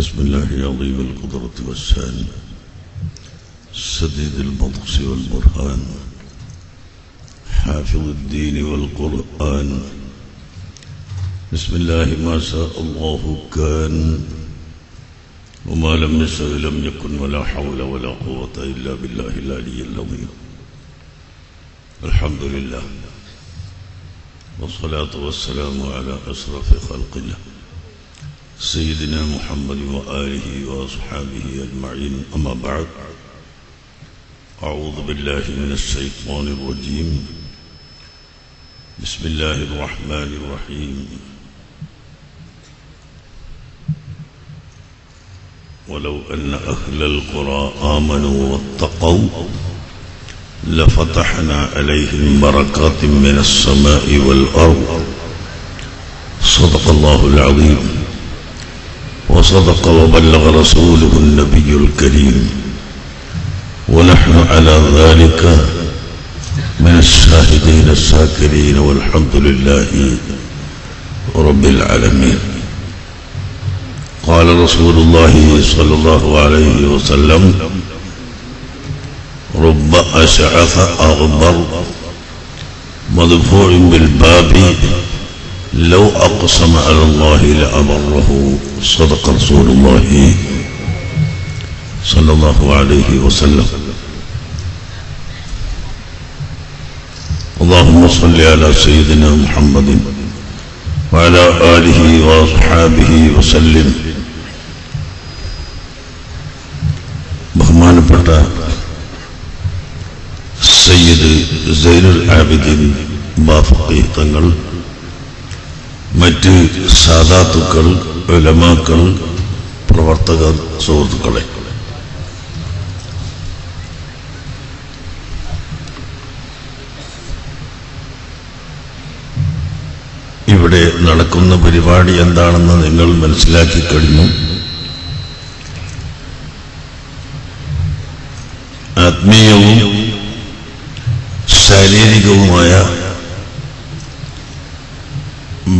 بسم الله عظيم القدرة والشان سديد البطش والبرهان حافظ الدين والقرآن. بسم الله ما شاء الله كان وما لم يشاء لم يكن ولا حول ولا قوة إلا بالله العلي العظيم. الحمد لله والصلاة والسلام على أشرف خلق الله. سيدنا محمد وآله وأصحابه أجمعين. أما بعد أعوذ بالله من الشيطان الرجيم. بسم الله الرحمن الرحيم. ولو أن أهل القرى آمنوا واتقوا لفتحنا عليهم بركات من السماء والأرض. صدق الله العظيم. وصدق وبلغ رسوله النبي الكريم. ونحن على ذلك من الشاهدين الشاكرين والحمد لله رب العالمين. قال رسول الله صلى الله عليه وسلم رب أشعث أغبر مدفوع بالباب لو أقسم على الله لأبره صدق رسول الله صلى الله عليه وسلم اللهم صل على سيدنا محمد وعلى آله وأصحابه وسلم ബഹുമാനപ്പെട്ട സയ്യിദ് സൈനുൽ ആബിദീൻ ബാഫി തങ്ങൾ മറ്റ് സാധാത്തുക്കൾ ഒലമാക്കൾ പ്രവർത്തകർ സുഹൃത്തുക്കളെ. ഇവിടെ നടക്കുന്ന പരിപാടി എന്താണെന്ന് നിങ്ങൾ മനസ്സിലാക്കി കഴിഞ്ഞു. ആത്മീയവും ശാരീരികവുമായ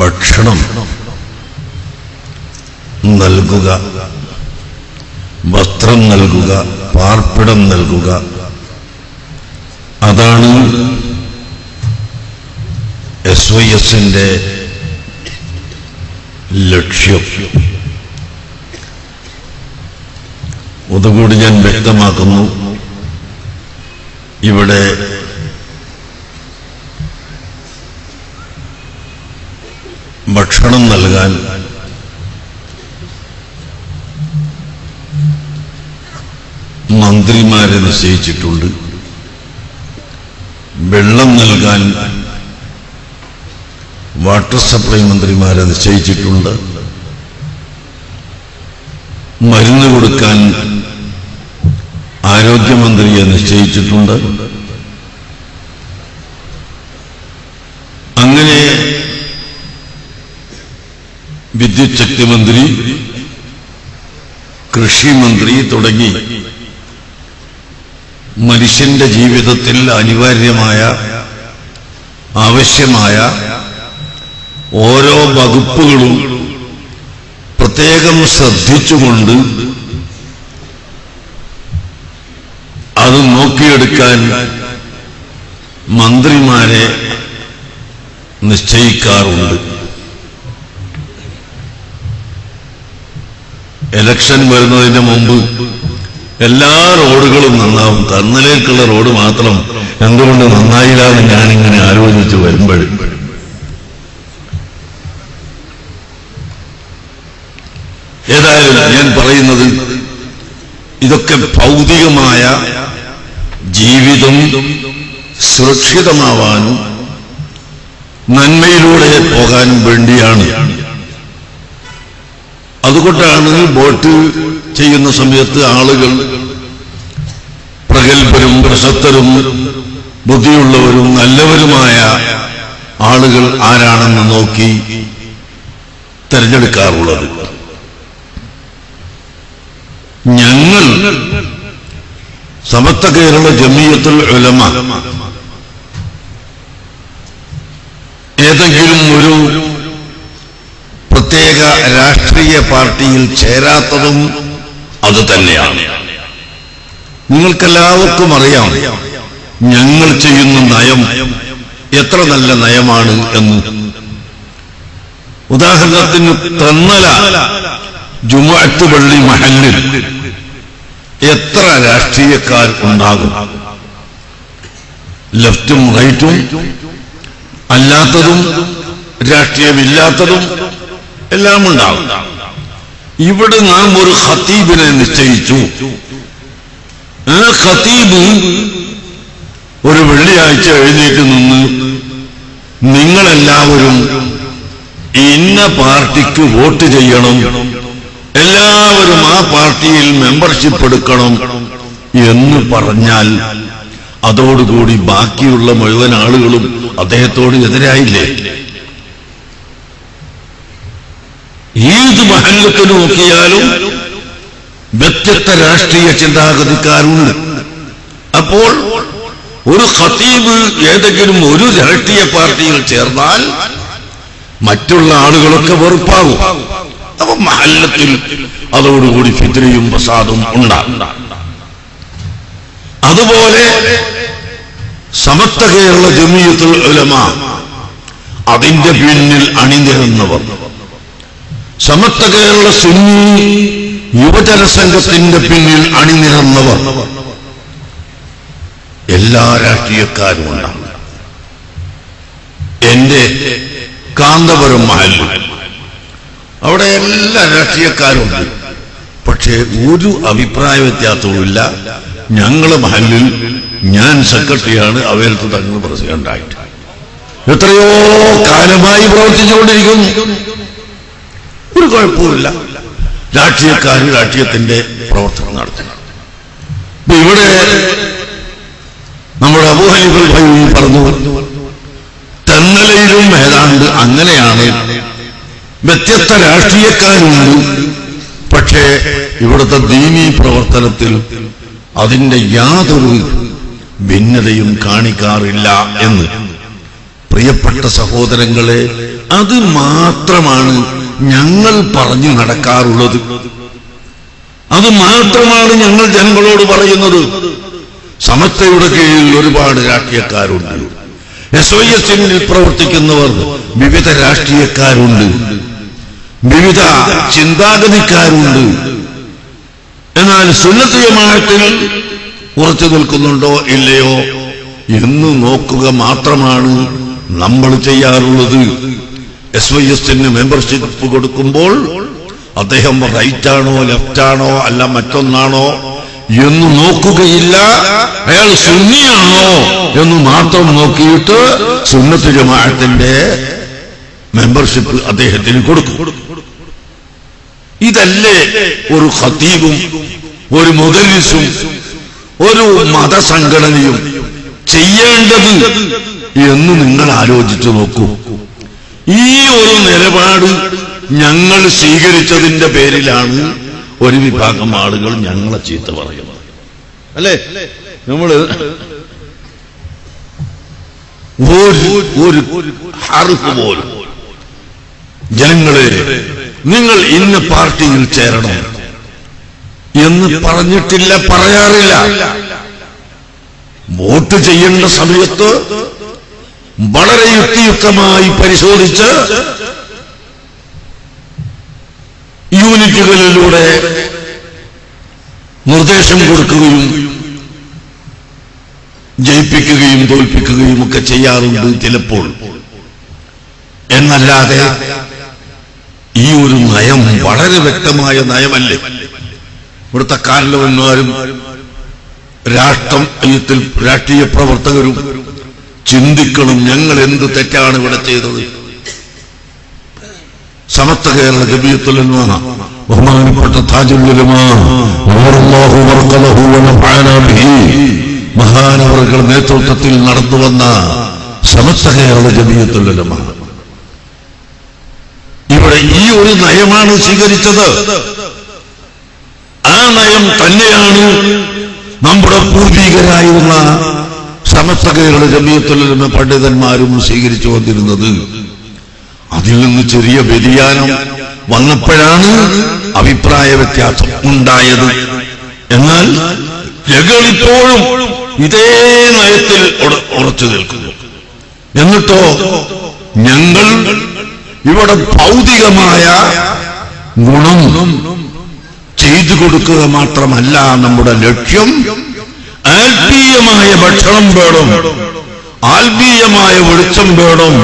ഭക്ഷണം നൽകുക വസ്ത്രം നൽകുക പാർപ്പിടം നൽകുക. അതാണ് എസ് വൈ എസിന്റെ ലക്ഷ്യം. അതുകൂടി ഞാൻ വ്യക്തമാക്കുന്നു. ഇവിടെ ഭക്ഷണം നൽകാൻ. മന്ത്രിമാരെ നിശ്ചയിച്ചിട്ടുണ്ട്. വെള്ളം നൽകാൻ വാട്ടർ സപ്ലൈ മന്ത്രിമാരെ നിശ്ചയിച്ചിട്ടുണ്ട്. മരുന്ന് കൊടുക്കാൻ ആരോഗ്യമന്ത്രിയെ നിശ്ചയിച്ചിട്ടുണ്ട് അങ്ങനെ വിദ്യുത് ശക്തി മന്ത്രി കൃഷി മന്ത്രി തുടങ്ങി. മനുഷ്യന്റെ ജീവിതത്തിൽ അനിവാര്യമായ ആവശ്യമായ ഓരോ വകുപ്പുകളും പ്രത്യേകം ശ്രദ്ധിച്ചുകൊണ്ട് അത് നോക്കിയെടുക്കാൻ മന്ത്രിമാരെ നിശ്ചയിക്കാറുണ്ട്. ഇലക്ഷൻ വരുന്നതിന് മുമ്പ് എല്ലാ റോഡുകളും നന്നാവും. തന്നലേക്കുള്ള റോഡ് മാത്രം എന്തുകൊണ്ട് നന്നായില്ല എന്ന് ഞാനിങ്ങനെ ആലോചിച്ച് വരുമ്പോഴും. ഏതായാലും ഞാൻ പറയുന്നത് ഇതൊക്കെ ഭൗതികമായ ജീവിതം സുരക്ഷിതമാവാനും നന്മയിലൂടെ പോകാനും വേണ്ടിയാണ്. അതുകൊണ്ടാണ് ബോട്ട് ചെയ്യുന്ന സമയത്ത് ആളുകൾ പ്രഗത്ഭരും പ്രശസ്തരും ബുദ്ധിയുള്ളവരും നല്ലവരുമായ ആളുകൾ ആരാണെന്ന് നോക്കി തെരഞ്ഞെടുക്കാറുള്ളത്. ഞങ്ങൾ സമസ്ത കേരള ജമീയത്തിൽ ഉലമ. ഏതെങ്കിലും ഒരു പ്രത്യേക രാഷ്ട്രീയ പാർട്ടിയിൽ ചേരാത്തതും അത് തന്നെയാണ്. നിങ്ങൾക്കെല്ലാവർക്കും അറിയാം ഞങ്ങൾ ചെയ്യുന്ന നയം എത്ര നല്ല നയമാണ് എന്ന്. ഉദാഹരണത്തിന് തന്നല ജുമാഅത്ത് പള്ളി മഹല്ലിൽ എത്ര രാഷ്ട്രീയക്കാർ ഉണ്ടാകും? ലെഫ്റ്റും റൈറ്റും അല്ലാത്തതും രാഷ്ട്രീയമില്ലാത്തതും എല്ലാം ഉണ്ടാവും ഇവിടെ നാം ഒരു ഖത്തീബിനെ നിശ്ചയിച്ചു. ആ ഖത്തീബ് ഒരു വെള്ളിയാഴ്ച എഴുന്നേറ്റ് നിന്ന് നിങ്ങളെല്ലാവരും ഇന്ന പാർട്ടിക്ക് വോട്ട് ചെയ്യണം. എല്ലാവരും ആ പാർട്ടിയിൽ മെമ്പർഷിപ്പ് എടുക്കണം എന്ന് പറഞ്ഞാൽ അതോടുകൂടി ബാക്കിയുള്ള മുഴുവൻ ആളുകളും അദ്ദേഹത്തോട് എതിരായില്ലേ? ഏത് മഹല്ലത്ത് നോക്കിയാലും വ്യത്യസ്ത രാഷ്ട്രീയ ചിന്താഗതിക്കാരുണ്ട്. അപ്പോൾ ഒരു ഖത്തീബ് ഏതെങ്കിലും ഒരു രാഷ്ട്രീയ പാർട്ടിയിൽ ചേർന്നാൽ മറ്റുള്ള ആളുകളൊക്കെ വെറുപ്പാകും. അപ്പൊ മഹല്ലത്തിൽ അതോടുകൂടി ഫിദ്രയും പ്രസാദും ഉണ്ടാകും. അതുപോലെ സമത്വ കേരള ജമീയത്തുൽ ഉലമ അതിന്റെ പിന്നിൽ അണിനിരന്നവർ. സമസ്ത കേരള സുന്നി യുവജന സംഘത്തിന്റെ പിന്നിൽ അണിനിരന്നവർ. എല്ലാ രാഷ്ട്രീയക്കാരും ഉണ്ടാവും. എന്റെ കാന്തപുരം മഹലിൽ അവിടെ എല്ലാ രാഷ്ട്രീയക്കാരുണ്ട് പക്ഷേ ഒരു അഭിപ്രായ വ്യത്യാസവുമില്ല ഞങ്ങളെ മഹല്ലിൽ ഞാൻ സെക്രട്ടറിയാണ് അവരുടെ തങ്ങൾ പ്രസിഡന്റായിട്ട്. എത്രയോ കാലമായി പ്രവർത്തിച്ചുകൊണ്ടിരിക്കുന്നു. ഒരു കുഴപ്പമില്ല രാഷ്ട്രീയക്കാർ രാഷ്ട്രീയത്തിന്റെ പ്രവർത്തനം ഇപ്പൊ ഇവിടെ നമ്മുടെ അബൂഹനിഫൽ ഭൈ പറഞ്ഞു തെന്നലയിലും ഏതാണ്ട് അങ്ങനെയാണ്. വ്യത്യസ്ത രാഷ്ട്രീയക്കാരുണ്ട്. പക്ഷേ ഇവിടുത്തെ ദീനീ പ്രവർത്തനത്തിൽ അതിന്റെ യാതൊരു ഭിന്നതയും കാണിക്കാറില്ല എന്ന്. പ്രിയപ്പെട്ട സഹോദരങ്ങളെ അത് മാത്രമാണ് ഞങ്ങൾ പറഞ്ഞു നടക്കാറുള്ളത്. അത് മാത്രമാണ് ഞങ്ങൾ ജനങ്ങളോട് പറയുന്നത്. സമസ്തയുടെ കീഴിൽ ഒരുപാട് രാഷ്ട്രീയക്കാരുണ്ട്. എസ് ഐ എസിൽ പ്രവർത്തിക്കുന്നവർ വിവിധ രാഷ്ട്രീയക്കാരുണ്ട്. വിവിധ ചിന്താഗതിക്കാരുണ്ട്. എന്നാൽ സുന്നതീയമായിട്ട് ഉറച്ചു നിൽക്കുന്നുണ്ടോ ഇല്ലയോ എന്ന് നോക്കുക മാത്രമാണ് നമ്മൾ ചെയ്യാറുള്ളത്. എസ് വൈ എസിന് മെമ്പർഷിപ്പ് കൊടുക്കുമ്പോൾ അദ്ദേഹം റൈറ്റ് ആണോ റൈറ്റാണോ ലെഫ്റ്റാണോ അല്ല മറ്റൊന്നാണോ എന്ന് നോക്കുകയില്ല. അയാൾ സുന്നിയാണോ എന്ന് മാത്രം നോക്കിയിട്ട് സുന്നത്ത് ജമാഅത്തിന്റെ മെമ്പർഷിപ്പ് അദ്ദേഹത്തിന് കൊടുക്കും. ഇതല്ലേ ഒരു ഖത്തീബും ഒരു മുദരിസും ഒരു മതസംഘടനയും ചെയ്യേണ്ടത് എന്ന് നിങ്ങൾ ആലോചിച്ചു നോക്കൂ. ഈ ഒരു നിലപാട് ഞങ്ങൾ സ്വീകരിച്ചതിന്റെ പേരിലാണ് ഒരു വിഭാഗം ആളുകൾ ഞങ്ങളെ ചീത്ത പറയുന്നത്. അല്ലേ? നമ്മൾ ഒരു പോലും ജനങ്ങളെ നിങ്ങൾ ഇന്ന പാർട്ടിയിൽ ചേരണം എന്ന് പറഞ്ഞിട്ടില്ല പറയാറില്ല. വോട്ട് ചെയ്യേണ്ട സമയത്ത് വളരെ യുക്തിയുക്തമായി പരിശോധിച്ച് യൂണിറ്റുകളിലൂടെ നിർദ്ദേശം കൊടുക്കുകയും ജയിപ്പിക്കുകയും തോൽപ്പിക്കുകയും ഒക്കെ ചെയ്യാറുണ്ട് ചിലപ്പോൾ. എന്നല്ലാതെ ഈ ഒരു നയം വളരെ വ്യക്തമായ നയമല്ലേ? ഇവിടുത്തെ കാരണവന്മാരും രാഷ്ട്രീയത്തിൽ രാഷ്ട്രീയ പ്രവർത്തകരും ചിന്തിക്കണം ഞങ്ങൾ എന്ത് തെറ്റാണ് ഇവിടെ ചെയ്തത്. സമസ്ത കേരള ജബിയത്തുലമ ബഹുമാനപ്പെട്ട മഹാനവറുകൾ നേതൃത്വത്തിൽ നടന്നു വന്ന സമസ്ത കേരള ജബിയത്തുലമ ഇവിടെ ഈ ഒരു നയമാണ് സ്വീകരിച്ചത്. ആ നയം തന്നെയാണ് നമ്മുടെ പൂർവികരായിരുന്ന സമസ്ത കേരള ജമീയത്തുലമ പണ്ഡിതന്മാരും സ്വീകരിച്ചു വന്നിരുന്നത് അതിൽ നിന്ന് ചെറിയ വ്യതിയാനം വന്നപ്പോഴാണ് അഭിപ്രായ വ്യത്യാസം ഉണ്ടായത്. എന്നാൽ ഞങ്ങളിപ്പോഴും ഇതേ നയത്തിൽ ഉറച്ചു നിൽക്കുന്നു. എന്നിട്ടോ ഞങ്ങൾ ഇവിടെ ഭൗതികമായ ഗുണം ചെയ്തു കൊടുക്കുക മാത്രമല്ല നമ്മുടെ ലക്ഷ്യം ആത്മീയമായ ഭക്ഷണം വേണം. ആത്മീയമായ വെളിച്ചം വേണം.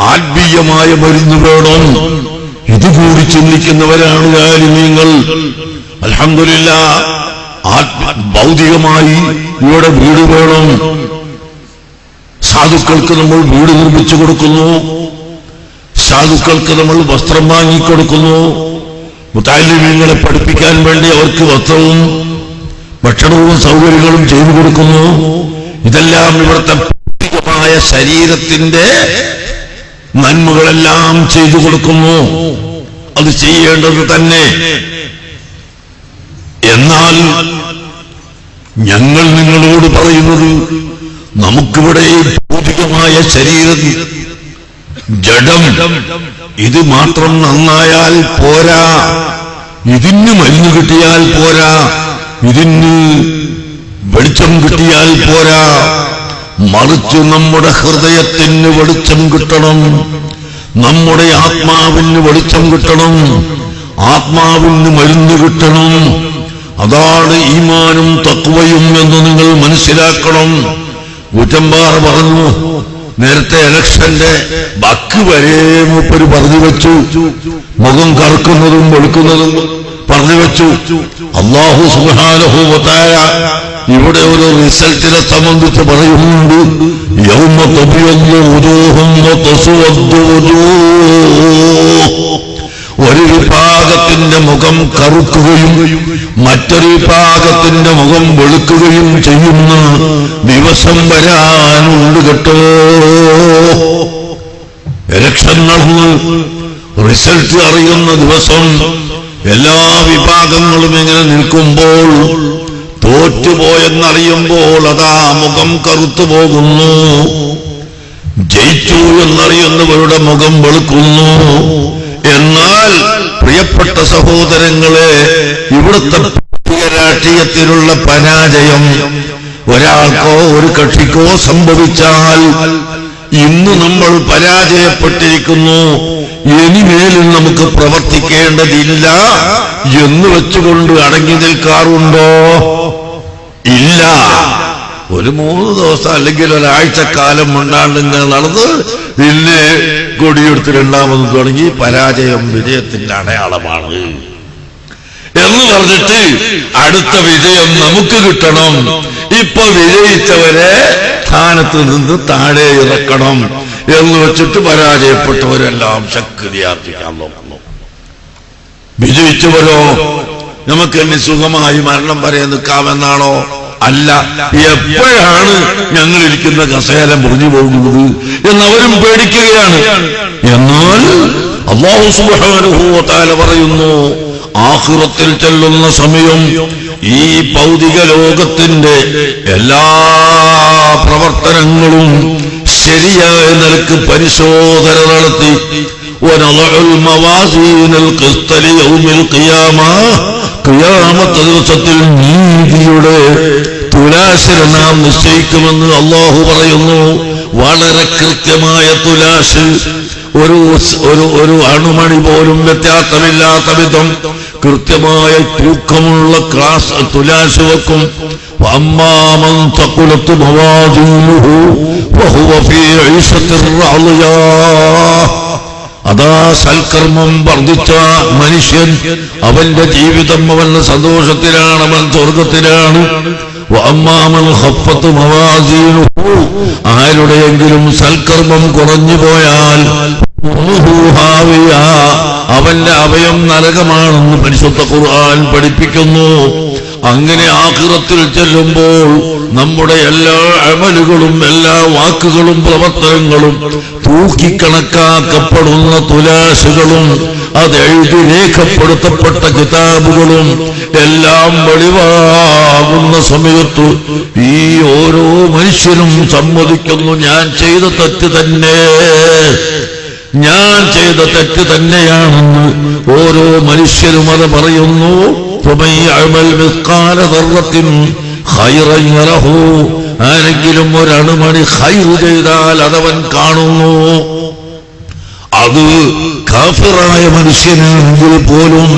ആത്മീയമായ മരുന്ന് വേണം. ഇതുകൂടി ചിന്തിക്കുന്നവരാണ് കാര്യങ്ങൾ അലഹമില്ല ഭൗതികമായി ഇവിടെ വീട് വേണം. സാധുക്കൾക്ക് നമ്മൾ വീട് നിർമ്മിച്ചു കൊടുക്കുന്നു. സാധുക്കൾക്ക് നമ്മൾ വസ്ത്രം വാങ്ങിക്കൊടുക്കുന്നു മുത്താലിമീങ്ങളെ പഠിപ്പിക്കാൻ വേണ്ടി അവർക്ക് വസ്ത്രവും ഭക്ഷണവും സൗകര്യങ്ങളും ചെയ്തു കൊടുക്കുന്നു. ഇതെല്ലാം ഇവിടുത്തെ ഭൗതികമായ ശരീരത്തിന്റെ നന്മകളെല്ലാം ചെയ്തു കൊടുക്കുന്നു. അത് ചെയ്യേണ്ടത് തന്നെ. എന്നാൽ ഞങ്ങൾ നിങ്ങളോട് പറയുന്നത് നമുക്കിവിടെ ഭൗതികമായ ശരീരം ജഡം ഇത് മാത്രം നന്നായാൽ പോരാ. ഇതിന് മരുന്ന് കിട്ടിയാൽ പോരാ. ഇതിന് വെളിച്ചം കിട്ടിയാൽ പോരാ. മറിച്ച് നമ്മുടെ ഹൃദയത്തിന് വെളിച്ചം കിട്ടണം. നമ്മുടെ ആത്മാവിന് വെളിച്ചം കിട്ടണം. ആത്മാവിന് മരുന്ന് കിട്ടണം. അതാണ് ഈമാനും തത്വയും എന്ന് നിങ്ങൾ മനസ്സിലാക്കണം. കുറ്റമ്പാറ പറഞ്ഞു നേരത്തെ ഇലക്ഷന്റെ ബാക്കി വരെ മൂപ്പര് പറഞ്ഞു വെച്ചു. മുഖം കറുക്കുന്നതും വെളുക്കുന്നതും പറഞ്ഞു വെച്ചു. അള്ളാഹു സുഹാനഹൂവത്തായ ഇവിടെ ഒരു റിസൾട്ടിനെ സംബന്ധിച്ച് പറയുന്നുണ്ട്. യൗമ ഒരു വിഭാഗത്തിന്റെ മുഖം കറുക്കുകയും മറ്റൊരു വിഭാഗത്തിന്റെ മുഖം വെളുക്കുകയും ചെയ്യുന്ന ദിവസം വരാനുണ്ട് കേട്ടോ. ഇലക്ഷൻ നടന്ന് റിസൾട്ട് അറിയുന്ന ദിവസം എല്ലാ വിഭാഗങ്ങളും ഇങ്ങനെ നിൽക്കുമ്പോൾ തോറ്റുപോയെന്നറിയുമ്പോൾ അതാ മുഖം കറുത്തു പോകുന്നു. ജയിച്ചു എന്നറിയുന്നവരുടെ മുഖം വെളുക്കുന്നു. എന്നാൽ പ്രിയപ്പെട്ട സഹോദരങ്ങളെ ഇവിടുത്തെ രാഷ്ട്രീയ രാഷ്ട്രീയത്തിലുള്ള പരാജയം ഒരാൾക്കോ ഒരു കക്ഷിക്കോ സംഭവിച്ചാൽ ഇന്ന് നമ്മൾ പരാജയപ്പെട്ടിരിക്കുന്നു. ഇനിമേലിൽ നമുക്ക് പ്രവർത്തിക്കേണ്ടതില്ല എന്ന് വെച്ചുകൊണ്ട് അടങ്ങി നിൽക്കാറുണ്ടോ? ഇല്ല. ഒരു മൂന്ന് ദിവസം അല്ലെങ്കിൽ ഒരാഴ്ചക്കാലം കാലം ഇങ്ങനെ നടന്ന് പിന്നെ കൊടിയെടുത്ത് രണ്ടാമത് തുടങ്ങി പരാജയം വിജയത്തിന്റെ അടയാളമാണ്. എന്ന് പറഞ്ഞിട്ട് അടുത്ത വിജയം നമുക്ക് കിട്ടണം. ഇപ്പൊ വിജയിച്ചവരെ സ്ഥാനത്ത് നിന്ന് താഴെ ഇറക്കണം. എന്ന് വെച്ചിട്ട് പരാജയപ്പെട്ടവരെല്ലാം ശക്തിയാർജിക്കാൻ നോക്കുന്നു. വിജയിച്ചവരോ? നമുക്ക് എന്നെ സുഖമായി മരണം വരെ നിൽക്കാമെന്നാണോ? അല്ല എപ്പോഴാണ് ഞങ്ങൾ ഇരിക്കുന്ന കസേര മുറിഞ്ഞു പോകുന്നത് എന്നവരും പേടിക്കുകയാണ്. എന്നാൽ അള്ളാഹു സുബാനുഭൂത്താല പറയുന്നു ആഹുറത്തിൽ ചെല്ലുന്ന സമയം ഈ ഭൗതിക ലോകത്തിന്റെ എല്ലാ പ്രവർത്തനങ്ങളും ശരിയായ നിലയ്ക്ക് പരിശോധന നടത്തി. ക്രിയാമത്ത ദിവസത്തിൽ നീതിയുടെ തുലാശര നാം നിശ്ചയിക്കുമെന്ന് അള്ളാഹു പറയുന്നു. വളരെ കൃത്യമായ തുലാശ്. ഒരു ഒരു ഒരു അണുമണി പോലും വ്യത്യാസമില്ലാത്ത വിധം കൃത്യമായ തൂക്കമുള്ള ക്ലാസ് തുലാശ് വെക്കും. അമ്മാമൻ തക്കുലത്ത് മവാദീനുഹു വഹുവ ഫീ ഐശത്തിർ റാളിയാ അതാ സൽക്കർമ്മം വർദ്ധിച്ച മനുഷ്യൻ അവന്റെ ജീവിതം അവന്റെ സന്തോഷത്തിലാണ് അവൻ സ്വർഗത്തിലാണ്. ആരുടെയെങ്കിലും സൽക്കർമ്മം കുറഞ്ഞു പോയാൽ. അവന്റെ അവയം നരകമാണെന്ന് പരിശുദ്ധ ഖുർആൻ പഠിപ്പിക്കുന്നു. അങ്ങനെ ആഹ്റത്തിൽ ചെല്ലുമ്പോൾ നമ്മുടെ എല്ലാ അമലുകളും എല്ലാ വാക്കുകളും പ്രവർത്തനങ്ങളും തൂക്കിക്കണക്കാക്കപ്പെടുന്ന തുലാശുകളും അത് എഴുതി രേഖപ്പെടുത്തപ്പെട്ട കിതാബുകളും എല്ലാം വെളിവാകുന്ന സമയത്ത് ഈ ഓരോ മനുഷ്യനും സമ്മതിക്കുന്നു ഞാൻ ചെയ്ത തെറ്റ് തന്നെ. ഞാൻ ചെയ്ത തെറ്റ് തന്നെയാണെന്ന് ഓരോ മനുഷ്യരും അത് പറയുന്നു. فمن يعمل مثقال ذرة خيرا يره ആരെങ്കിലും ഒരണുമണി ഹൈർ ചെയ്താൽ അതവൻ കാണുന്നു അത് കാഫിറായ മനുഷ്യനാണെങ്കിൽ പോലും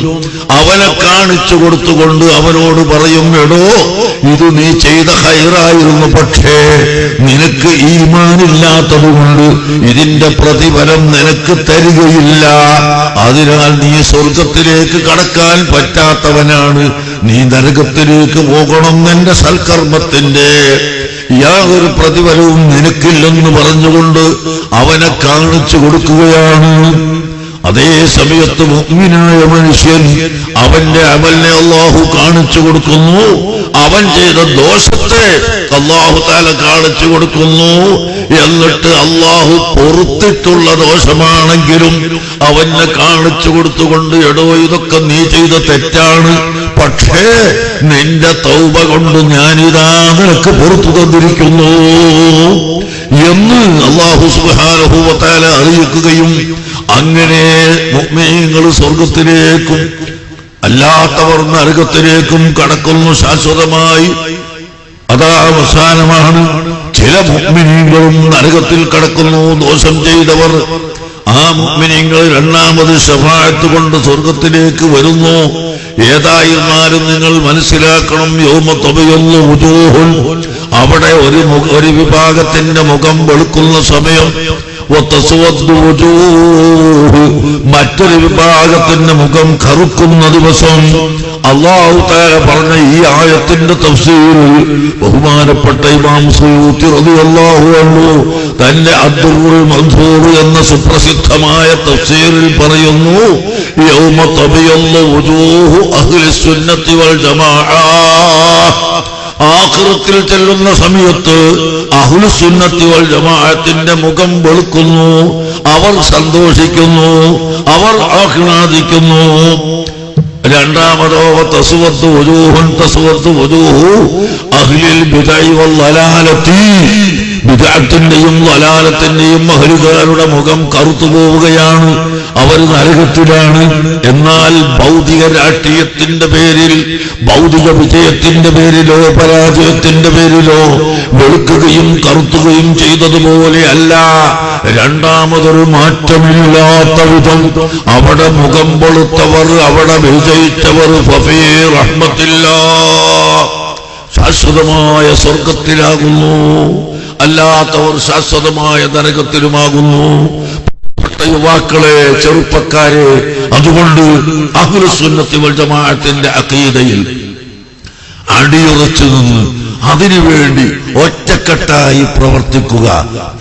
അവനെ കാണിച്ചു കൊടുത്തുകൊണ്ട് അവനോട് പറയും എടോ ഇത് നീ ചെയ്ത ഹൈറായിരുന്നു പക്ഷേ നിനക്ക് ഈമാനില്ലാത്തതുകൊണ്ട് ഇതിന്റെ പ്രതിഫലം നിനക്ക് തരികയില്ല. അതിനാൽ നീ സ്വർഗത്തിലേക്ക് കടക്കാൻ പറ്റാത്തവനാണ്. നീ നരകത്തിലേക്ക് പോകണം എന്റെ സൽക്കർമ്മത്തിന്റെ യാതൊരു പ്രതിഫലവും നിനക്കില്ലെന്ന് പറഞ്ഞുകൊണ്ട് അവനെ കാണിച്ചു കൊടുക്കുകയാണ്. അതേ സമയത്ത് മുഗ്മിനായ മനുഷ്യൻ അവന്റെ അമലിനെ അള്ളാഹു കാണിച്ചു കൊടുക്കുന്നു. അവൻ ചെയ്ത ദോഷത്തെ അള്ളാഹു താല കാണിച്ചു കൊടുക്കുന്നു. എന്നിട്ട് അള്ളാഹു പൊറുത്തിട്ടുള്ള ദോഷമാണെങ്കിലും അവനെ കാണിച്ചു കൊടുത്തുകൊണ്ട് എടോ ഇതൊക്കെ നീ ചെയ്ത തെറ്റാണ്. പക്ഷേ നിന്റെ തൗബ കൊണ്ട് ഞാനിതാ നിനക്ക് പുറത്തു തന്നിരിക്കുന്നു എന്ന് അള്ളാഹു സുബാനുഭവത്താല അറിയിക്കുകയും അങ്ങനെ മുഗ്മീങ്ങൾ സ്വർഗത്തിലേക്കും അല്ലാത്തവർ നരകത്തിലേക്കും കടക്കുന്നു ശാശ്വതമായി. അതാ അവസാനമാണ്. ചില മുഗ്മിനീങ്ങളും നരകത്തിൽ കടക്കുന്നു ദോഷം ചെയ്തവർ. ആ മുഗ്മിനീങ്ങൾ രണ്ടാമത് ശഫായത്ത് കൊണ്ട് സ്വർഗത്തിലേക്ക് വരുന്നു. ഏതായിരുന്നാലും നിങ്ങൾ മനസ്സിലാക്കണം യോമ തൊബയൊന്നു ഉജൂഹുൽ അവിടെ ഒരു ഒരു വിഭാഗത്തിന്റെ മുഖം വെളുക്കുന്ന സമയം. മറ്റൊരു വിഭാഗത്തിന്റെ മുഖം കറുക്കുന്ന ദിവസം അള്ളാഹു താര പറഞ്ഞ ഈ ആയത്തിന്റെ തഫ്സീറിൽ ബഹുമാനപ്പെട്ട ഇമാം തന്റെ അബ്ദുൽ എന്ന സുപ്രസിദ്ധമായ തഫ്സീറിൽ പറയുന്നു യൗമ തബിയുള്ള ജമാഅ. ആഖിറത്തിൽ ചെല്ലുന്ന സമയത്ത് അഹുലുസുന്നത്തി വൽ ജമാഅത്തിന്റെ മുഖം വെളുക്കുന്നു. അവർ സന്തോഷിക്കുന്നു. അവർ ആഹ്ലാദിക്കുന്നു. രണ്ടാമതോ തസുവത്ത് വജൂഹുൻ തസുവത്ത് വജൂഹു അഹ്ലിൽ ബിദൈ വൽ ളലാലത്തി ബിദഅത്തിന്റെയും വലാലത്തിന്റെയും മഹരുകാരുടെ മുഖം കറുത്തു പോവുകയാണ്. അവർ നരകത്തിലാണ്. എന്നാൽ ഭൗതിക രാഷ്ട്രീയത്തിന്റെ പേരിൽ ഭൗതിക വിജയത്തിന്റെ പേരിലോ പരാജയത്തിന്റെ പേരിലോ വെളുക്കുകയും കറുത്തുകയും ചെയ്തതുപോലെ അല്ല. രണ്ടാമതൊരു മാറ്റമില്ലാത്ത വിധം അവിടെ മുഖം പൊളുത്തവർ അവിടെ വിജയിച്ചവർ ശാശ്വതമായ സ്വർഗത്തിലാകുന്നു അല്ലാത്തവർ ശാശ്വതമായ നരകത്തിലുമാകുന്നു. യുവാക്കളെ ചെറുപ്പക്കാരെ അതുകൊണ്ട് അഹുലസുന്നത്തി ജമാഅത്തിന്റെ അക്കീതയിൽ അടിയുറച്ചു നിന്ന് അതിനുവേണ്ടി ഒറ്റക്കെട്ടായി പ്രവർത്തിക്കുക.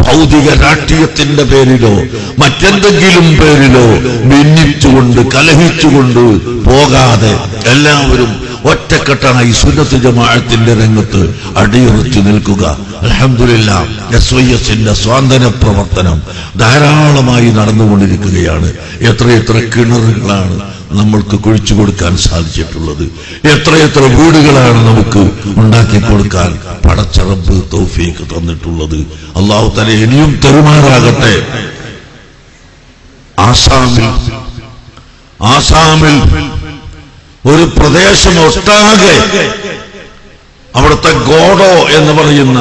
ഭൗതിക രാഷ്ട്രീയത്തിന്റെ പേരിലോ മറ്റെന്തെങ്കിലും പേരിലോ ഭിന്നിച്ചുകൊണ്ട് കലഹിച്ചുകൊണ്ട് പോകാതെ എല്ലാവരും ഒറ്റക്കെട്ടായി സുന്നത്ത് ജമാഅത്തിന്റെ രംഗത്ത് അടിയുറച്ചു നിൽക്കുക. അലഹമില്ല എസ് വൈ എസിന്റെ സ്വാതന്ത്ര്യ പ്രവർത്തനം ധാരാളമായി നടന്നുകൊണ്ടിരിക്കുകയാണ്. എത്രയെത്ര കിണറുകളാണ് നമ്മൾക്ക് കുഴിച്ചു കൊടുക്കാൻ സാധിച്ചിട്ടുള്ളത്. എത്രയെത്ര വീടുകളാണ് നമുക്ക് ഉണ്ടാക്കി കൊടുക്കാൻ പടച്ചറബ് തൗഫീക്ക് തന്നിട്ടുള്ളത്. അള്ളാഹു തല ഇനിയും തെരുമാറാകട്ടെ. ആസാമിൽ ആസാമിൽ ഒരു പ്രദേശം ഒട്ടാകെ അവിടുത്തെ ഗോഡോ എന്ന് പറയുന്ന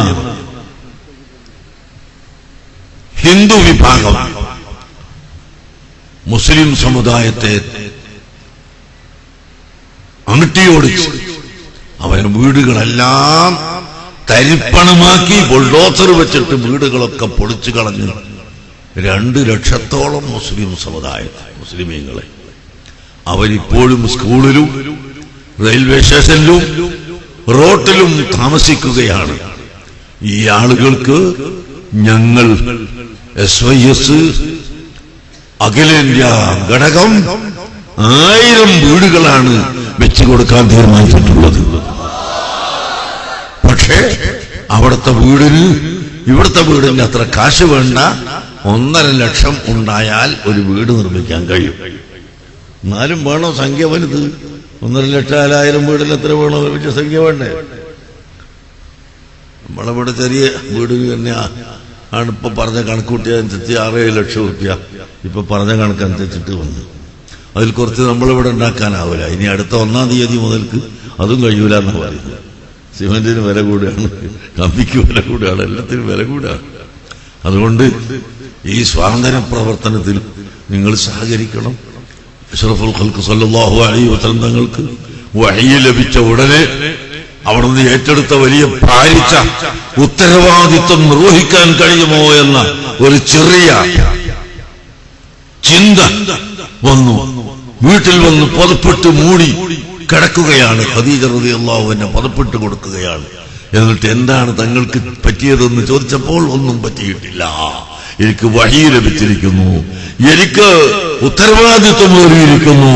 ഹിന്ദു വിഭാഗം മുസ്ലിം സമുദായത്തെ അമിട്ടിയോടിച്ച് അവൻ വീടുകളെല്ലാം തരിപ്പണമാക്കി ബുൾഡോസർ വെച്ചിട്ട് വീടുകളൊക്കെ പൊളിച്ചു കളഞ്ഞു രണ്ട് ലക്ഷത്തോളം മുസ്ലിം സമുദായത്തെ മുസ്ലിമീങ്ങളെ. അവരിപ്പോഴും സ്കൂളിലും റെയിൽവേ സ്റ്റേഷനിലും റോട്ടിലും താമസിക്കുകയാണ്. ഈ ആളുകൾക്ക് ഞങ്ങൾ എസ് വൈ എസ് അഖിലേന്ത്യാ ഘടകം ആയിരം വീടുകളാണ് വെച്ചു കൊടുക്കാൻ തീരുമാനിച്ചിട്ടുള്ളത്. പക്ഷേ അവിടുത്തെ വീടിന് ഇവിടുത്തെ വീടിന് അത്ര കാശ് വേണ്ട. ഒന്നര ലക്ഷം ഉണ്ടായാൽ ഒരു വീട് നിർമ്മിക്കാൻ കഴിയും. എന്നാലും വേണോ സംഖ്യ വലുത്? ഒന്നര ലക്ഷാലായിരം വീടിൽ എത്ര വേണോ വലിയ സംഖ്യ വേണ്ടേ? നമ്മളിവിടെ ചെറിയ വീട് തന്നെയാ. ആണ് ഇപ്പൊ പറഞ്ഞ കണക്കൂട്ടിയനുസരിച്ച് ആറേഴ് ലക്ഷം റുപ്യ ഇപ്പൊ പറഞ്ഞ കണക്കനുസരിച്ചിട്ട് വന്നു. അതിൽ കുറച്ച് നമ്മളിവിടെ ഉണ്ടാക്കാനാവില്ല ഇനി അടുത്ത ഒന്നാം തീയതി മുതൽക്ക് അതും കഴിയൂല എന്ന് പറയുന്നത് സിമെന്റിന് വില കൂടുകയാണ് കമ്പിക്ക് വില കൂടുകയാണ് എല്ലാത്തിനും വില കൂടുകയാണ് അതുകൊണ്ട് ഈ സ്വാതന്ത്ര്യ പ്രവർത്തനത്തിൽ നിങ്ങൾ സഹകരിക്കണം. അഷ്റഫുൽ ഖൽക്ക് സല്ലാഹു അലൈ വസ്ലം തങ്ങൾക്ക് ലഭിച്ച ഉടനെ അവിടുന്ന് ഏറ്റെടുത്ത വലിയ ഭാരിച്ച ഉത്തരവാദിത്വം നിർവഹിക്കാൻ കഴിയുമോ എന്ന ഒരു ചെറിയ ചിന്ത വന്നു. വീട്ടിൽ വന്ന് പതപ്പെട്ട് മൂടി കിടക്കുകയാണ്. ഖദീജ റളിയല്ലാഹു എന്നെ പതപ്പെട്ട് കൊടുക്കുകയാണ്. എന്നിട്ട് എന്താണ് തങ്ങൾക്ക് പറ്റിയതെന്ന് ചോദിച്ചപ്പോൾ ഒന്നും പറ്റിയിട്ടില്ല. എനിക്ക് വഴി ലഭിച്ചിരിക്കുന്നു. എനിക്ക് ഉത്തരവാദിത്വം ഏറിയിരിക്കുന്നു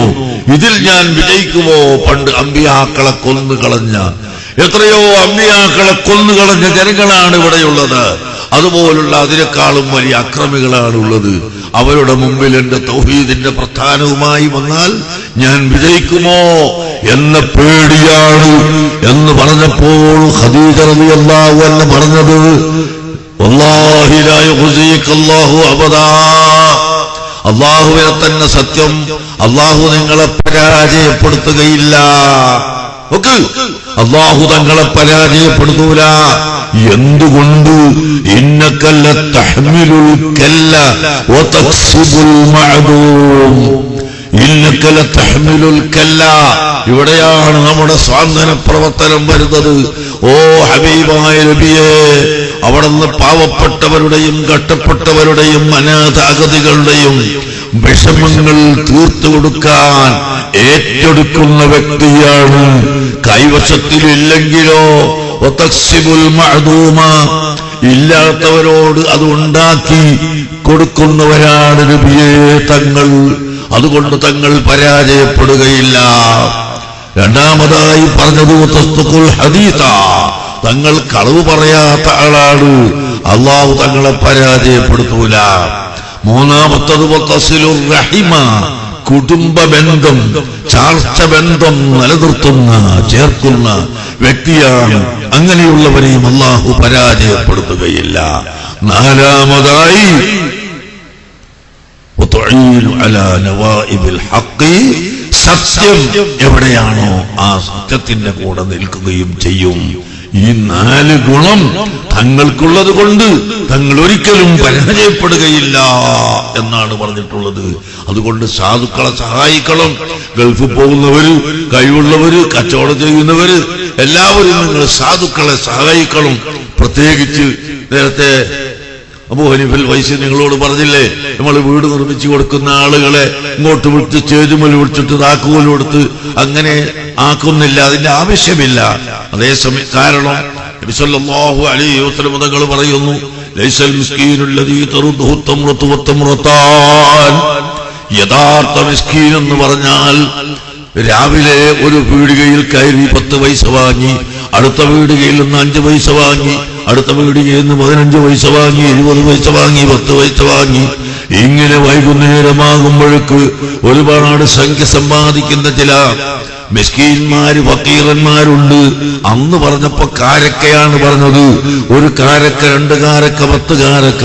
ഇതിൽ ഞാൻ വിജയിക്കുമോ? പണ്ട് അമ്പിയാക്കളെ കൊന്നു കളഞ്ഞ എത്രയോ അമ്പിയാക്കളെ കൊന്നു കളഞ്ഞ ജനങ്ങളാണ് ഇവിടെയുള്ളത്. അതുപോലുള്ള അതിനേക്കാളും വലിയ അക്രമികളാണ് ഉള്ളത്. അവരുടെ മുമ്പിൽ എന്റെ തൗഹീദിന്റെ പ്രസ്ഥാനവുമായി വന്നാൽ ഞാൻ വിജയിക്കുമോ എന്ന പേടിയാണ് എന്ന് പറഞ്ഞപ്പോൾ ഖദീജ റളിയല്ലാഹു എന്ന് പറഞ്ഞത്. അള്ളാഹുവിനെ തന്നെ സത്യം. അള്ളാഹു നിങ്ങളെ പരാജയപ്പെടുത്തുകയില്ല. അള്ളാഹു തങ്ങളെ പരാജയപ്പെടുത്തൂല. എന്തുകൊണ്ട്? ഇന്നക്കല്ല തഹ്മിലുൽ കല്ല ഇന്നക്കല തഹ്മിലുൽ കല്ല. ഇവിടെയാണ് നമ്മുടെ സ്വാന്തന പ്രവർത്തനം വരുന്നത്. ഓ ഹബീബായ നബിയെ അവിടുന്ന് പാവപ്പെട്ടവരുടെയും കഷ്ടപ്പെട്ടവരുടെയും അനാഥാഗതികളുടെയും വിഷമങ്ങൾ തീർത്തു കൊടുക്കാൻ ഏറ്റെടുക്കുന്ന വ്യക്തിയാണ് കൈവശത്തിലില്ലെങ്കിലോ ഇല്ലാത്തവരോട് അത് ഉണ്ടാക്കി കൊടുക്കുന്നവരാണ് തങ്ങൾ. അതുകൊണ്ട് തങ്ങൾ പരാജയപ്പെടുകയില്ല. രണ്ടാമതായി പറഞ്ഞത് ഹദീത തങ്ങൾ കളവ് പറയാത്ത ആളാണ്. അള്ളാഹു തങ്ങളെ പരാജയപ്പെടുത്തൂല. മൂന്നാമത്തത് റഹിമ കുടുംബ ബന്ധം ചാർച്ച ബന്ധം നിലനിർത്തുന്ന ചേർക്കുന്ന വ്യക്തിയാണ് അങ്ങനെയുള്ളവരെയും അള്ളാഹു പരാജയപ്പെടുത്തുകയില്ല. നാലാമതായി സത്യം എവിടെയാണോ ആ സത്യത്തിന്റെ കൂടെ നിൽക്കുകയും ചെയ്യും. ഈ നാല് ഗുണം തങ്ങൾക്കുള്ളത് കൊണ്ട് തങ്ങൾ ഒരിക്കലും പരാജയപ്പെടുകയില്ല എന്നാണ് പറഞ്ഞിട്ടുള്ളത്. അതുകൊണ്ട് സാധുക്കളെ സഹായിക്കണം. ഗൾഫ് പോകുന്നവര് കഴിവുള്ളവര് കച്ചവടം ചെയ്യുന്നവര് എല്ലാവരും നിങ്ങൾ സാധുക്കളെ സഹായിക്കണം. പ്രത്യേകിച്ച് നേരത്തെ അബൂ ഹനീഫൽ വൈസ് നിങ്ങളോട് പറഞ്ഞില്ലേ നമ്മൾ വീട് നിർമ്മിച്ചു കൊടുക്കുന്ന ആളുകളെ ഇങ്ങോട്ട് വിളിച്ച് ചേരുമൽ വിളിച്ചിട്ട് താക്കുപോൽ കൊടുത്ത് അങ്ങനെ ആക്കുന്നില്ല അതിന്റെ ആവശ്യമില്ല. അതേസമയം കാരണം നബി സല്ലല്ലാഹു അലൈഹി വസല്ലം തങ്ങൾ പറയുന്നു യഥാർത്ഥ മിസ്കീൻ എന്ന് പറഞ്ഞാൽ രാവിലെ ഒരു പീടികയിൽ കയറി പത്ത് പൈസ വാങ്ങി അടുത്ത പീടികയിൽ നിന്ന് അഞ്ച് പൈസ വാങ്ങി അടുത്ത പീടികയിൽ നിന്ന് പതിനഞ്ച് പൈസ വാങ്ങി എഴുപത് പൈസ വാങ്ങി പത്ത് പൈസ വാങ്ങി. ഇങ്ങനെ വൈകുന്നേരമാകുമ്പോഴേക്ക് ഒരുപാട് സംഖ്യ സമ്പാദിക്കുന്ന ചില മിസ്കീന്മാര് വക്കീറന്മാരുണ്ട് അന്ന് പറഞ്ഞപ്പോ കാരക്കയാണ് പറഞ്ഞത്. ഒരു കാരക്ക രണ്ട് കാരക്ക പത്ത് കാരക്ക.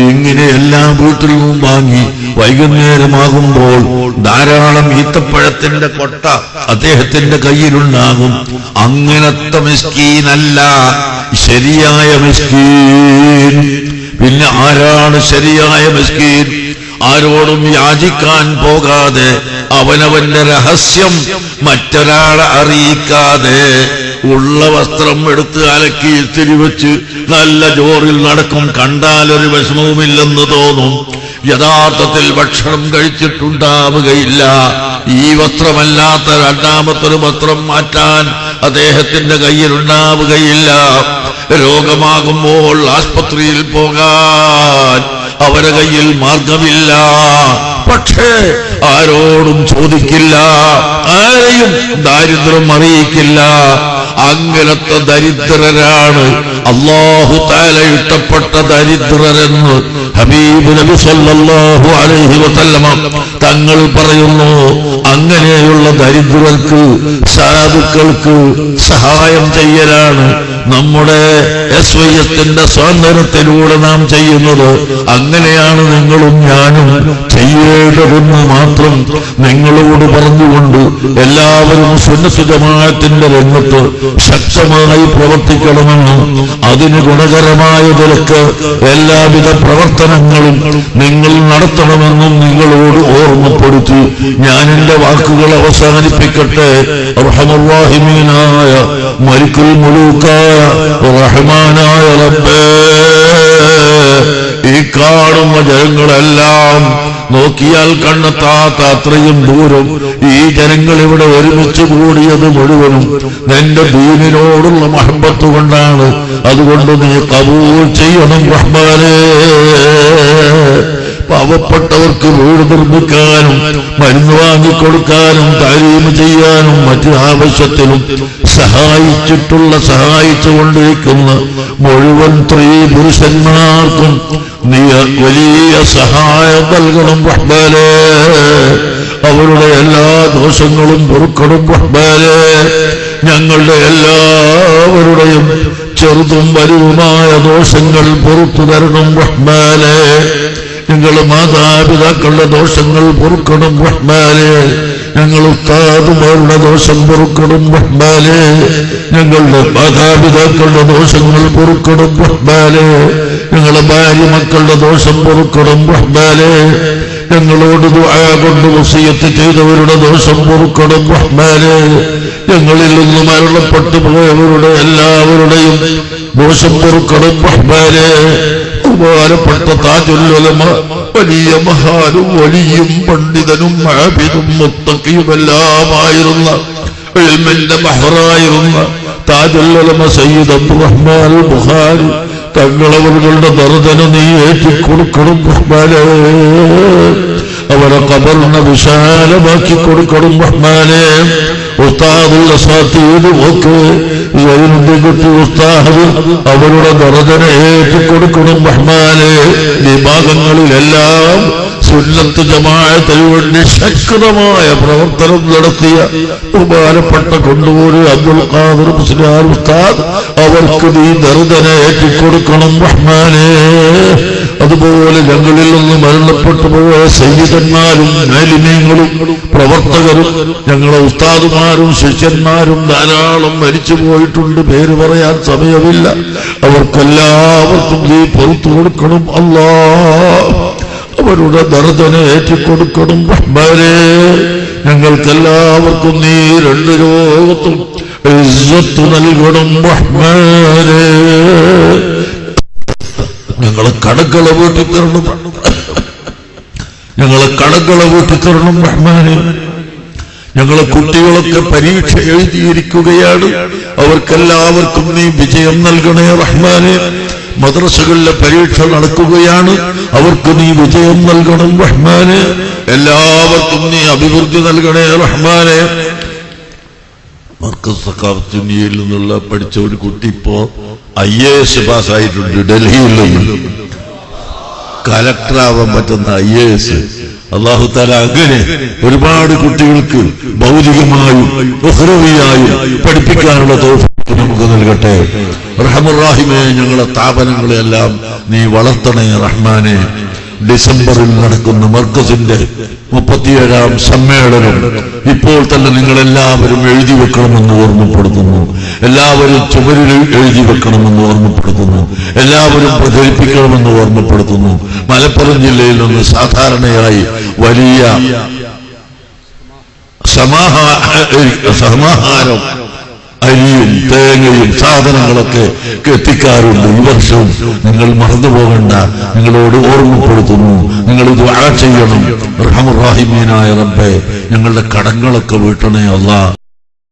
ഇങ്ങനെ എല്ലാ വീട്ടിൽ നിന്നും വാങ്ങി വൈകുന്നേരമാകുമ്പോൾ ധാരാളം ഈത്തപ്പഴത്തിന്റെ കൊട്ട അദ്ദേഹത്തിന്റെ കയ്യിലുണ്ടാകും. അങ്ങനത്തെ മിസ്കീനല്ല. ശരിയായ മിസ്കീൻ. പിന്നെ ആരാണ് ശരിയായ മിസ്കീൻ? ആരോടും യാചിക്കാൻ പോകാതെ അവനവന്റെ രഹസ്യം മറ്റൊരാളെ അറിയിക്കാതെ ഉള്ള വസ്ത്രം എടുത്ത് അലക്കി ഇത്തിരി വെച്ച് നല്ല ജോറിൽ നടക്കും. കണ്ടാലൊരു വിഷമവുമില്ലെന്ന് തോന്നും. യഥാർത്ഥത്തിൽ ഭക്ഷണം കഴിച്ചിട്ടുണ്ടാവുകയില്ല. ഈ വസ്ത്രമല്ലാത്ത രണ്ടാമത്തൊരു വസ്ത്രം മാറ്റാൻ അദ്ദേഹത്തിന്റെ കയ്യിലുണ്ടാവുകയില്ല. രോഗമാകുമ്പോൾ ആസ്പത്രിയിൽ പോകാൻ അവരുടെ കയ്യിൽ മാർഗമില്ല. പക്ഷേ ആരോടും ചോദിക്കില്ല. ആരെയും ദാരിദ്ര്യം അറിയിക്കില്ല. അങ്ങനത്തെ ദരിദ്രരാണ് അള്ളാഹു ഇഷ്ടപ്പെട്ട ദരിദ്രരെന്ന് ഹബീബ് നബി സല്ലാഹു അലഹി വസല്ലമ തങ്ങൾ പറയുന്നു അങ്ങനെയുള്ള ദരിദ്രർക്ക് സാധുക്കൾക്ക് സഹായം ചെയ്യലാണ്. നമ്മുടെ എസ് വൈ സ്വാതന്ത്ര്യത്തിലൂടെ നാം ചെയ്യുന്നത്. അങ്ങനെയാണ് നിങ്ങളും ഞാനും ചെയ്യേണ്ടതെന്ന് മാത്രം നിങ്ങളോട് പറഞ്ഞുകൊണ്ട് എല്ലാവരും സുന്നസുജമാത്തിന്റെ രംഗത്ത് ശക്തമായി പ്രവർത്തിക്കണമെന്ന് അതിന് ഗുണകരമായ തിരക്ക് എല്ലാവിധ പ്രവർത്തനങ്ങളും നിങ്ങൾ നടത്തണമെന്നും നിങ്ങളോട് ഓർമ്മപ്പെടുത്തി ഞാൻ എന്റെ വാക്കുകൾ അവസാനിപ്പിക്കട്ടെ. റഹ്മാനായ റബ്ബേ. ഈ കാണുന്ന ജനങ്ങളെല്ലാം നോക്കിയാൽ കണ്ണെത്താത്ത അത്രയും ദൂരം ഈ ജനങ്ങൾ ഇവിടെ ഒരുമിച്ച് കൂടിയത് മുഴുവനും നിന്റെ ദീനിനോടുള്ള മഹബത്ത് കൊണ്ടാണ്. അതുകൊണ്ട് നീ കബൂൽ ചെയ്യണം റഹ്മാനേ. പാവപ്പെട്ടവർക്ക് വീട് നിർമ്മിക്കാനും മരുന്ന് വാങ്ങിക്കൊടുക്കാനും താരീമ് ചെയ്യാനും മറ്റു ആവശ്യത്തിനും സഹായിച്ചിട്ടുള്ള സഹായിച്ചുകൊണ്ടിരിക്കുന്ന മുഴുവൻ സ്ത്രീ പുരുഷന്മാർക്കും നീ വലിയ സഹായം നൽകണം റഹ്മാനേ. അവരുടെ എല്ലാ ദോഷങ്ങളും പൊറുക്കണം റഹ്മാനേ. ഞങ്ങളുടെ എല്ലാവരുടെയും ചെറുതും വലുതുമായ ദോഷങ്ങൾ പൊറുത്തു തരണം റഹ്മാനേ. ഞങ്ങൾ മാതാപിതാക്കളുടെ ദോഷങ്ങൾ പൊറുക്കണം റഹ്മാനെ. ഞങ്ങൾ ഉസ്താദുമാരുടെ ദോഷം പൊറുക്കണം റഹ്മാനെ. ഞങ്ങളുടെ മാതാപിതാക്കളുടെ ദോഷങ്ങൾ പൊറുക്കണം റഹ്മാനെ. ഞങ്ങളുടെ ഭാര്യ മക്കളുടെ ദോഷം പൊറുക്കണം റഹ്മാനെ. ഞങ്ങളോട് ദുആ കൊണ്ട് വസിയത്ത് ചെയ്തവരുടെ ദോഷം പൊറുക്കണം റഹ്മാനെ. ഞങ്ങളിൽ നിന്ന് മരണപ്പെട്ടു പോയവരുടെ എല്ലാവരുടെയും ദോഷം പൊറുക്കണം റഹ്മാനെ. ബഹുമാനപ്പെട്ട താജുല്ലുലമ വലിയ മഹാനും വലിയും പണ്ഡിതനും ആബിദും മുത്തക്കിയുമെല്ലാമായിരുന്ന ഇൽമിന്റെ മഹറായിരുന്ന താജുല്ലുലമ സയ്യിദ് അബ്ദുറഹ്മാൻ ബുഖാരി. തങ്ങളവരുടെ ദർദന നീ ഏറ്റിക്കൊടുക്കണം ബഹ്മാനെ അവരെ കബറിനെ വിശാലമാക്കി കൊടുക്കണം ബഹ്മാനെ ഉസ്താദുള്ള സാത്തീത് ഒക്കെ അവരുടെ ദർദന ഏറ്റിക്കൊടുക്കണം ബഹ്മാനെ വിഭാഗങ്ങളിലെല്ലാം സുന്നത്ത് ജമാഅത്തിന് വേണ്ടി ശക്തമായ പ്രവർത്തനം നടത്തിയ ബഹുമാനപ്പെട്ട കൊണ്ടുപോര് അബ്ദുൽ ഖാദർ മുസ്ലിയാർ ഉസ്താദ് അവർക്ക് നീ ദർദന ഏറ്റിക്കൊടുക്കണം റഹ്മാനെ. അതുപോലെ ഞങ്ങളിൽ നിന്ന് മരണപ്പെട്ടു പോയ സയ്യിദന്മാരും മാലിന്യങ്ങളും പ്രവർത്തകരും ഞങ്ങളെ ഉസ്താദുമാരും ശിഷ്യന്മാരും ധാരാളം മരിച്ചു പോയിട്ടുണ്ട്. പേര് പറയാൻ സമയമില്ല. അവർക്കെല്ലാവർക്കും നീ പുറത്തു കൊടുക്കണം. അല്ലാ അവരുടെ ദർദന ഏറ്റിക്കൊടുക്കണം. റഹ്മാനെ ഞങ്ങൾക്കെല്ലാവർക്കും നീ രണ്ട് രോഗത്തും ഇസ്സത്ത് ഞങ്ങളെ കടക്കള വീട്ടിൽ തരണം ഞങ്ങളെ കടക്കള വീട്ടിൽ തരണം റഹ്മാനെ ഞങ്ങളെ കുട്ടികളൊക്കെ പരീക്ഷ എഴുതിയിരിക്കുകയാണ്. അവർക്കെല്ലാവർക്കും നീ വിജയം നൽകണേ. റഹ്മാനെ മദ്രസകളിലെ പരീക്ഷ നടക്കുകയാണ്. അവർക്ക് നീ വിജയം നൽകണം റഹ്മാന്. എല്ലാവർക്കും നീ അഭിവൃദ്ധി നൽകണേ റഹ്മാനെ. മർക്കസ് നിന്നുള്ള പഠിച്ച ഒരു കുട്ടി ഇപ്പോ ഐ എ എസ് പാസ്സായിട്ടുണ്ട് ഡൽഹിയിൽ കലക്ടറാവാൻ പറ്റുന്ന ഐ എ എസ്. അള്ളാഹു താല അങ്ങനെ ഒരുപാട് കുട്ടികൾക്ക് ഭൗതികമായും ഉഹ്രവിയായും പഠിപ്പിക്കാനുള്ള തോഫിക്ക് നമുക്ക് നൽകട്ടെ. റഹമുറാഹിമെ ഞങ്ങളുടെ സ്ഥാപനങ്ങളെല്ലാം നീ വളർത്തണേ റഹ്മാനെ. ഡിസംബറിൽ നടക്കുന്ന മർക്കസിന്റെ മുപ്പത്തിയേഴാം സമ്മേളനം ഇപ്പോൾ തന്നെ നിങ്ങൾ എല്ലാവരും എഴുതി വെക്കണമെന്ന് ഓർമ്മപ്പെടുത്തുന്നു. എല്ലാവരും ചുമരിൽ എഴുതി വെക്കണമെന്ന് ഓർമ്മപ്പെടുത്തുന്നു. എല്ലാവരും പ്രചരിപ്പിക്കണമെന്ന് ഓർമ്മപ്പെടുത്തുന്നു. മലപ്പുറം ജില്ലയിൽ നിന്ന് സാധാരണയായി വലിയ സമാഹാ സമാഹാരം അരിയും തേങ്ങയും സാധനങ്ങളൊക്കെ എത്തിക്കാറുണ്ട് ഈ വർഷവും നിങ്ങൾ മറന്നു പോകണ്ട. നിങ്ങളോട് ഓർമ്മപ്പെടുത്തുന്നു. നിങ്ങൾ ഇത് ചെയ്യണം. റഹമുറാഹിമീനായ റബ്ബെ ഞങ്ങളുടെ കടങ്ങളൊക്കെ വീട്ടണേ അല്ലാ.